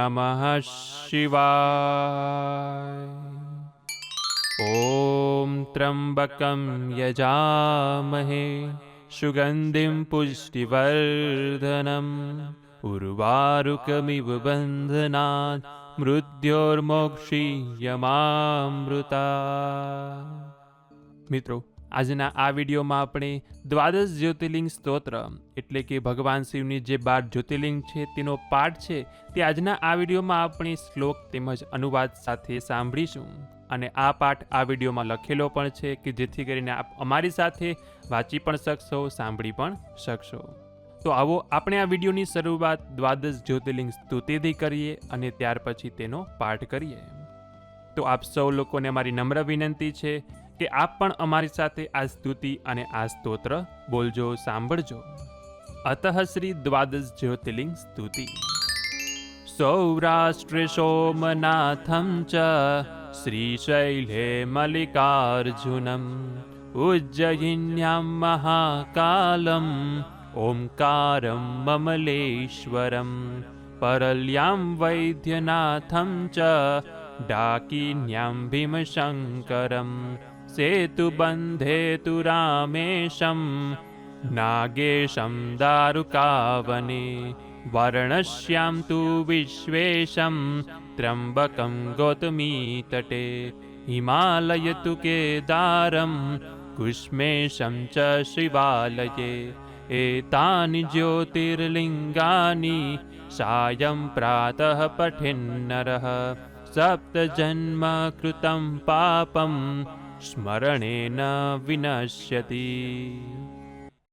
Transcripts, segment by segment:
નમઃ શિવાય ॐ त्र्यम्बकं यजामहे सुगन्धिं पुष्टिवर्धनम् उर्वारुकमिव बन्धनात् મૃત્યોર્મોક્ષીયમામૃતા મિત્રો આજના આ વિડીયોમાં આપણે દ્વાદશ જ્યોતિર્લિંગ સ્તોત્ર એટલે કે ભગવાન શિવની જે બાર જ્યોતિર્લિંગ છે તેનો પાઠ છે તે આજના આ વિડીયોમાં આપણે શ્લોક તેમજ અનુવાદ સાથે સાંભળીશું. અને આ પાઠ આ વિડીયોમાં લખેલો પણ છે કે જેથી કરીને આપ અમારી સાથે વાંચી પણ શકશો, સાંભળી પણ શકશો. તો આવો આપણે આ વિડીયોની શરૂઆત દ્વાદશ જ્યોતિર્લિંગ સ્તુતિથી કરીએ અને ત્યાર પછી તેનો પાઠ કરીએ. તો આપ સૌ લોકોને મારી નમ્ર વિનંતી છે કે આપ પણ અમારી સાથે આ સ્તુતિ અને આ સ્તોત્ર બોલજો, સાંભળજો. અતઃ શ્રી દ્વાદશ જ્યોતિર્લિંગ સ્તુતિ. સૌરાષ્ટ્રે સોમનાથમ ચ શ્રીશૈલે મલ્લિકાર્જુનમ. ઉજ્જયિન્યામ મહાકાલમ. ઓમકારમ મમલેશ્વરમ. પરલ્યામ વૈદ્યનાથમ ચ ડાકિન્યામ ભીમશંકરમ. सेतुबन्धेतुरामेशं नागेशं दारुकावने वर्णश्यां तु विश्वेशं त्र्यम्बकं गौतमीतटे हिमालयतु केदारं कुष्मेशं च शिवालये एतानि ज्योतिर्लिङ्गानि सायं प्रातः पठिन्नरः सप्तजन्म कृतं पापम् સ્મરણેન વિનશ્યતિ.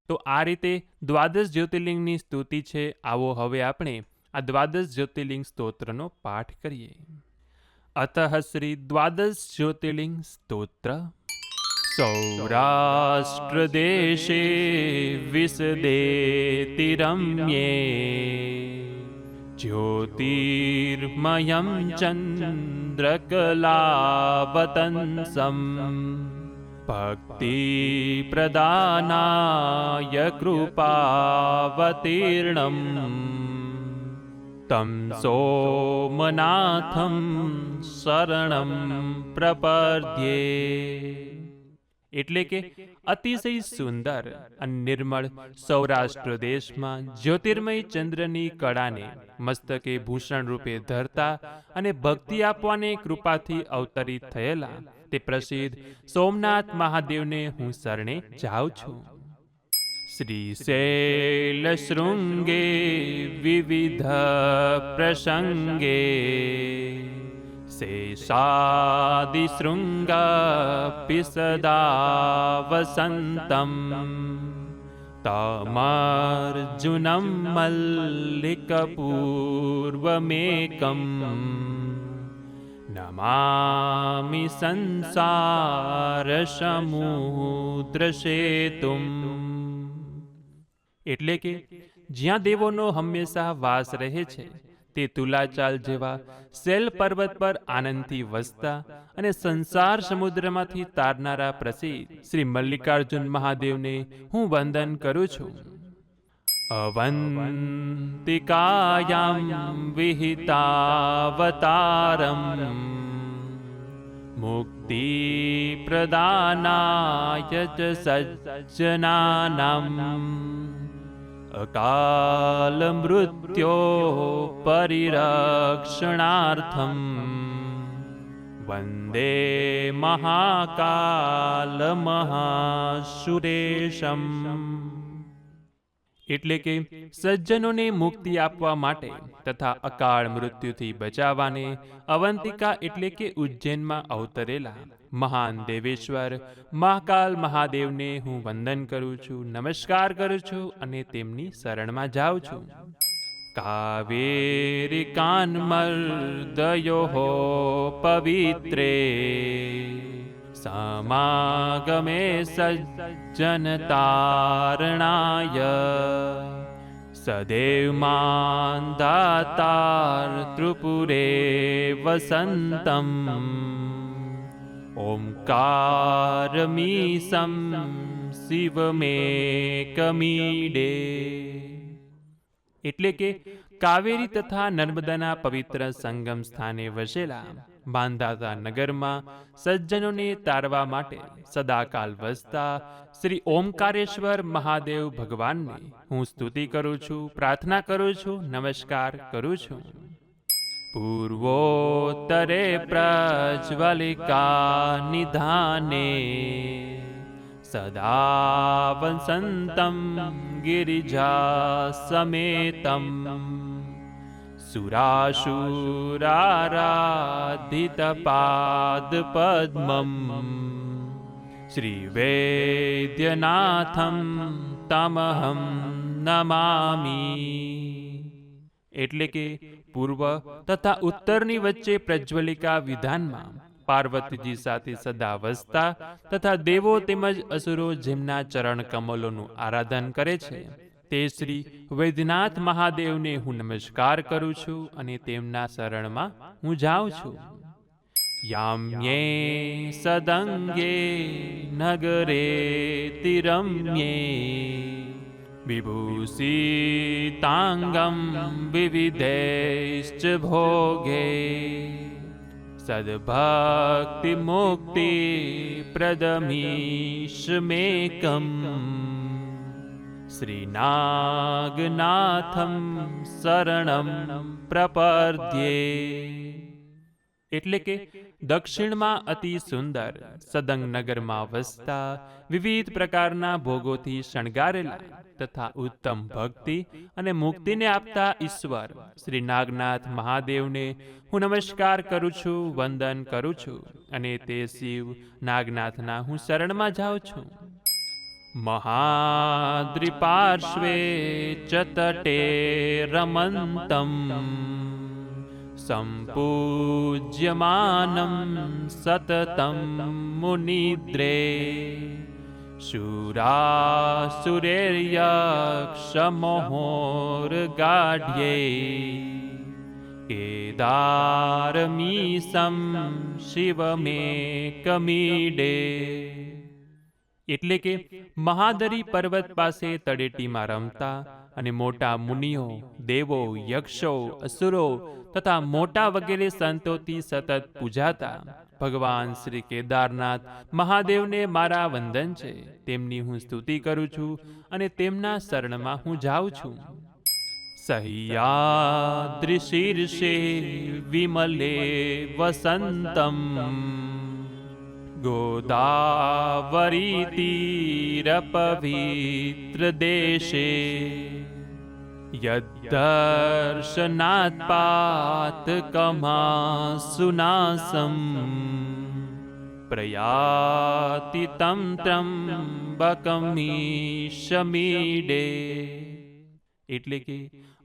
તો આ રીતે દ્વાદશ જ્યોતિર્લિંગની સ્તુતિ છે. આવો હવે આપણે આ દ્વાદશ જ્યોતિર્લિંગ સ્તોત્રનો પાઠ કરીએ. અત શ્રી દ્વાદશ જ્યોતિર્લિંગ સ્તોત્ર. સૌરાષ્ટ્ર દેશે વિસદે વિસદેતિરમ્યે ज्योतिर्मयं चन्द्रकलावतंसम्। भक्तिप्रदानाय कृपावतीर्णम्। तं सोमनाथं शरणं प्रपद्ये એટલે કે અતિશય સુંદર અને નિર્મળ સૌરાષ્ટ્ર દેશમાં જ્યોતિર્મય ચંદ્રની કળાને મસ્તકે ભૂષણ રૂપે ધરતા અને ભક્તિ આપવાને કૃપાથી અવતરિત થયેલા તે પ્રસિદ્ધ સોમનાથ મહાદેવને હું શરણે જાઉં છું. શ્રી શૈલ શૃંગે વિવિધ પ્રસંગે शेषादिशृङ्गपि सदा वसन्तम् तमार्जुनं मल्लिकपूर्वमेकम् नमामि સંસારશમૂદ્રશેતુમ એટલે કે જ્યાં દેવોનો હંમેશા વાસ રહે છે તે તુલાચાલ જેવા સેલ પર્વત પર આનંદથી વસતા અને સંસાર સમુદ્રમાંથી તારનારા પ્રસિદ્ધ શ્રી મલ્લિકાર્જુન મહાદેવને હું વંદન કરું છું. અવંતિકાયામ વિહિતાવતારમ મુક્તિ પ્રદાનાય સજ્જનાનામ અકાલ મૃત્યો પરિરક્ષણાર્થમ વંદે મહાકાલ મહાસુરેશમ એટલે કે સજ્જનોને મુક્તિ આપવા માટે તથા અકાળ મૃત્યુથી બચાવવાને અવંતિકા એટલે કે ઉજ્જૈનમાં અવતરેલા મહાન દેવેશ્વર મહાકાલ મહાદેવને હું વંદન કરું છું નમસ્કાર કરું છું અને તેમની શરણમાં જાઉં છું કાવેરી કાન્મર્દયો પવિત્રે સમાગમે સજ્જનતારણાય સદેવ માન દાતાર ત્રિપુરે ઓમકારમીસમ શિવમેકમીડે એટલે કે કાવેરી તથા નર્મદાના પવિત્ર સંગમ સ્થાને વસેલા બાંધાતા નગરમાં સજ્જનોને તારવા માટે સદાકાલ વસતા શ્રી ઓમકારેશ્વર મહાદેવ ભગવાનને હું સ્તુતિ કરું છું, પ્રાર્થના કરું છું, નમસ્કાર કરું છું. નિધાને સદા વસંતમ ગિરિજા સમેતમ સુરાશુરારાધિતપાદપદ્મમ શ્રીવૈદ્યનાથમ તમહમ નમામી એટલે કે પૂર્વ તથા ઉત્તરની વચ્ચે પ્રજ્વલિકા વિધાનમાં પાર્વતીજી સાથે સદા વસતા તથા દેવો તેમજ અસુરો જેમના ચરણ કમલોનું આરાધન કરે છે, તે શ્રી વૈદ્યનાથ મહાદેવને હું નમસ્કાર કરું છું અને તેમના શરણમાં હું જાઉં છું. યામ્યે સદંગે નગરે તિરમ્યે विभूषिताङ्गं विविधैश्च भोगे। सद्भक्तिमुक्तिप्रदमिष्मेकम् श्रीनागनाथं शरणं प्रपद्ये એટલે કે દક્ષિણમાં અતિ સુંદર સદંગ નગરમાં વસતા, વિવિધ પ્રકારના ભોગોથી શણગારેલા તથા ઉત્તમ ભક્તિ અને મુક્તિને આપતા ઈશ્વર, શ્રી નાગનાથ મહાદેવને હું નમસ્કાર કરું છું, વંદન કરું છું અને તે શિવ નાગનાથના હું શરણમાં જાઉં છું. મહાદ્રિપાર્શ્વે ચતટે તટે રમંતમ सम्पूज्यमानं सततं मुनिद्रे शूरासुरेर्यक्षमहोर्गाढ्ये કેદારમીસમ શિવમેકમીડે એટલે કે મહાદરી પર્વત પાસે તળેટીમાં રમતા અને મોટા મુનિઓ દેવો યક્ષો અસુરો તથા મોટા વગેરે સંતોથી સતત પૂજાતા ભગવાન શ્રી કેદારનાથ મહાદેવને મારા વંદન છે તેમની હું સ્તુતિ કરું છું અને તેમના શરણમાં હું જાઉં છું સહ્યાદ્રિશીર્ષે વિમલે વસંતમ गोदावरीतीरपवित्रदेशे यद्दर्शनात्पातकमासुनासम् प्रयाति तं ત્રંબકમીશમીડે એટલે કે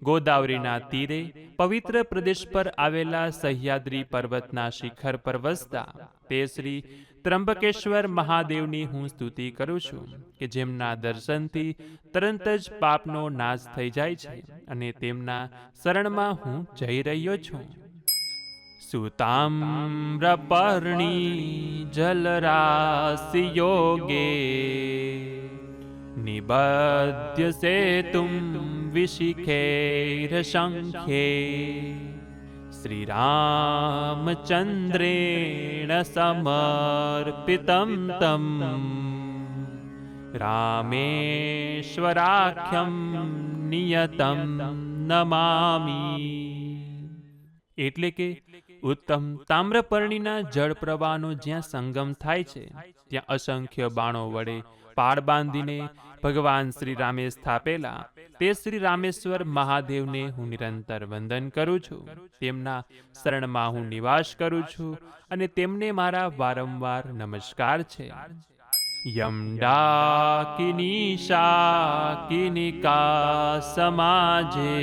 ગોદાવરીના તીરે પવિત્ર પ્રદેશ પર આવેલા સહ્યાદ્રી પર્વતના શિખર પર વસતા. તે શ્રી ત્રંબકેશ્વર મહાદેવની હું સ્તુતિ કરું છું કે જેમના દર્શનથી તરત જ પાપનો નાશ થઈ જાય છે અને તેમના શરણમાં હું જઈ રહ્યો છું. સુતામ્રપર્ણી જલરાશિ યોગે નિબધ્ય સેતુમ વિશિખેરશંખ્યે श्रीरामचन्द्रेण સમર્પિતમ તમ રામેશ્વરાખ્યમ નિયતમ નમામી એટલે કે ઉત્તમ તામ્રપર્ણીના જળ પ્રવાહનો જ્યાં સંગમ થાય છે, ત્યાં અસંખ્ય બાણો વડે પાળ બાંધીને ભગવાન શ્રી રામે સ્થાપેલા. તે શ્રી રામેશ્વર મહાદેવને હું નિરંતર વંદન કરું છું. તેમના શરણમાં હું નિવાસ કરું છું અને તેમને મારા વારંવાર નમસ્કાર છે. યમ ડાકિની કિનિકા સમાજે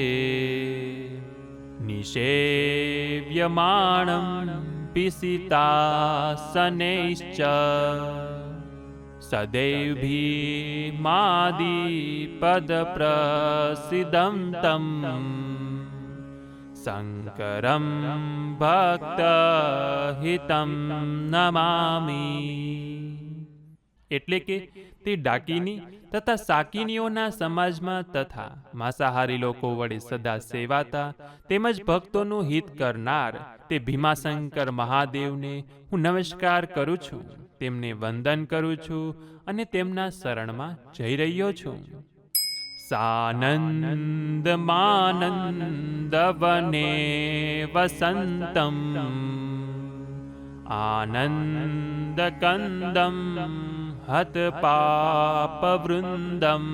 નિષેવ્યમાણમ પિસિતાસનૈશ્ચ तं शङ्करं ભક્તહિતમ નમામી એટલે કે તે ડાકીની તથા સાકીનીઓના સમાજમાં તથા માંસાહારી લોકો વડે સદા સેવાતા તેમજ ભક્તોનું હિત કરનાર તે ભીમાશંકર મહાદેવને હું નમસ્કાર કરું છું. તેમને વંદન કરું છું અને તેમના શરણમાં જઈ રહ્યો છું. સાનંદમાનંદવને વસંતમ, આનંદકંદમ હત પાપવૃંદમ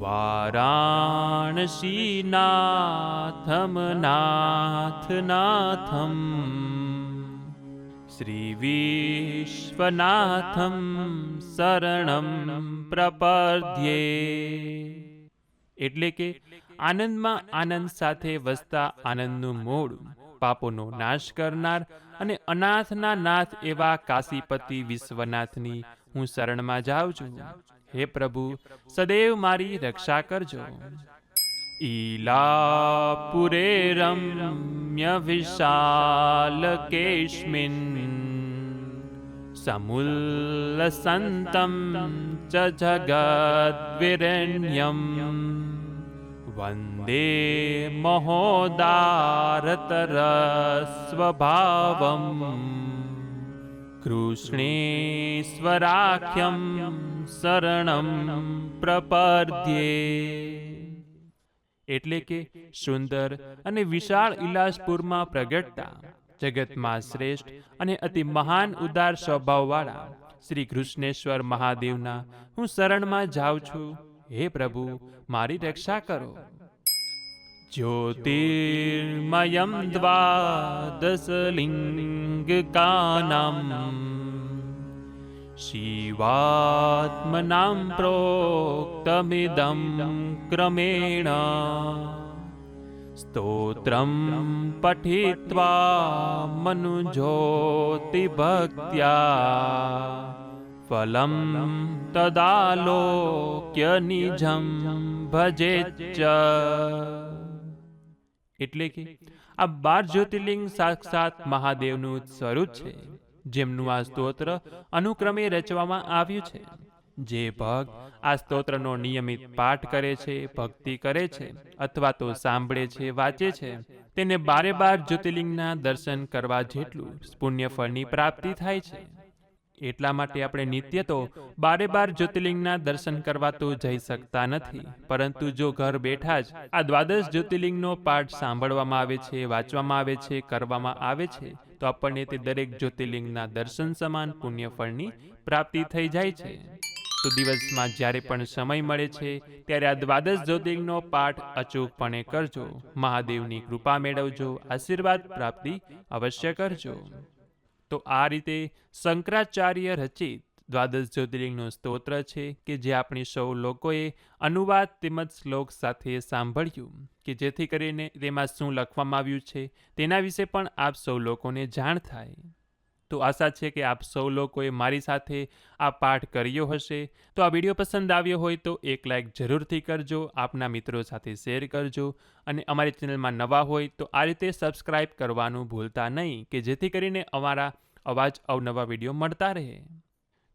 વારાણસીનાથમ નાથનાથમ શ્રીવિશ્વનાથમ શરણમ પ્રપદ્યે એટલે કે આનંદમાં આનંદ સાથે વસતા આનંદનું મૂળ, પાપોનો નાશ કરનાર અને અનાથના નાથ એવા કાશીપતિ વિશ્વનાથની હું શરણમાં જાઉં છું. હે પ્રભુ, સદૈવ મારી રક્ષા કરજો. ईलापुरे पुरेरं्यविशालकेस्मिन् समुल्लसन्तं च जगद्विरण्यं वन्दे महोदारतरस्वभावम् कृष्णेश्वराख्यं शरणं प्रपद्ये એટલે કે સુંદર અને વિશાળ ઇલાસપુરમાં પ્રગટતા, જગતમાં શ્રેષ્ઠ અને અતિ મહાન ઉદાર સ્વભાવવાળા શ્રી કૃષ્ણેશ્વર મહાદેવના હું શરણમાં જાઉં છું. હે પ્રભુ, મારી રક્ષા કરો. જ્યોતિર્મયમ દ્વાદશલિંગકાનામ શિવાત્મનાં પ્રોક્તમિદં ક્રમેણ સ્તોત્રં પઠિત્વા મનુજ્યોતિભક્ત્યા ફલમ તદાલોક્ય નિજમ ભજેચ્ચ એટલે કે આ બાર જ્યોતિર્લિંગ સાક્ષાત મહાદેવનું સ્વરૂપ છે। જેમનું આ સ્તોત્ર અનુક્રમે રચવામાં આવ્યું છે. જે ભક્ત આ સ્તોત્રનો નિયમિત પાઠ કરે છે, ભક્તિ કરે છે, અથવા તો સાંભળે છે, વાંચે છે, તેને બારે બાર જ્યોતિર્લિંગના દર્શન કરવા જેટલું પુણ્ય ફળની પ્રાપ્તિ થાય છે. એટલા માટે આપણે નિત્ય તો બારે બાર જ્યોતિર્લિંગના દર્શન કરવા તો જઈ શકતા નથી, પરંતુ જો ઘર બેઠા જ આ દ્વાદશ જ્યોતિર્લિંગનો પાઠ સાંભળવામાં આવે છે, વાંચવામાં આવે છે, કરવામાં આવે છે તો આપણને તે દરેક જ્યોતિર્લિંગના દર્શન સમાન પુણ્યફળની પ્રાપ્તિ થઈ જાય છે. તો દિવસમાં જ્યારે પણ સમય મળે છે, ત્યારે આ દ્વાદશ જ્યોતિર્લિંગનો પાઠ અચૂકપણે કરજો. મહાદેવની કૃપા મેળવજો, આશીર્વાદ પ્રાપ્તિ અવશ્ય કરજો. તો આ રીતે શંકરાચાર્ય રચિત દ્વાદશ જ્યોતિર્લિંગનું સ્તોત્ર છે કે જે આપણે સૌ લોકોએ અનુવાદ તેમજ શ્લોક સાથે સાંભળ્યું કે જેથી કરીને તેમાં શું લખવામાં આવ્યું છે તેના વિશે પણ આપ સૌ લોકોને જાણ થાય. તો આશા છે કે આપ સૌ લોકોએ મારી સાથે આ પાઠ કર્યો હશે. તો આ વીડિયો પસંદ આવ્યો હોય તો એક લાઇક જરૂરથી કરજો, આપના મિત્રો સાથે શેર કરજો અને અમારી ચેનલમાં નવા હોય તો આ રીતે સબસ્ક્રાઇબ કરવાનું ભૂલતા નહીં કે જેથી કરીને અમારા અવાજ અવનવા વીડિયો મળતા રહે.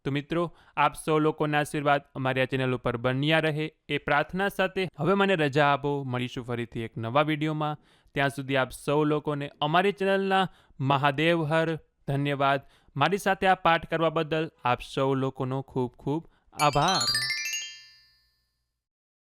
તો મિત્રો, આપ સૌ લોકોના આશીર્વાદ અમારી આ ચેનલ ઉપર બન્યા રહે, એ પ્રાર્થના સાથે હવે મને રજા આપો. મળીશું ફરીથી એક નવા વિડીયોમાં. ત્યાં સુધી આપ સૌ લોકોને અમારી ચેનલના મહાદેવ હર, ધન્યવાદ. મારી સાથે આ પાઠ કરવા બદલ આપ સૌ લોકોનો ખૂબ ખૂબ આભાર.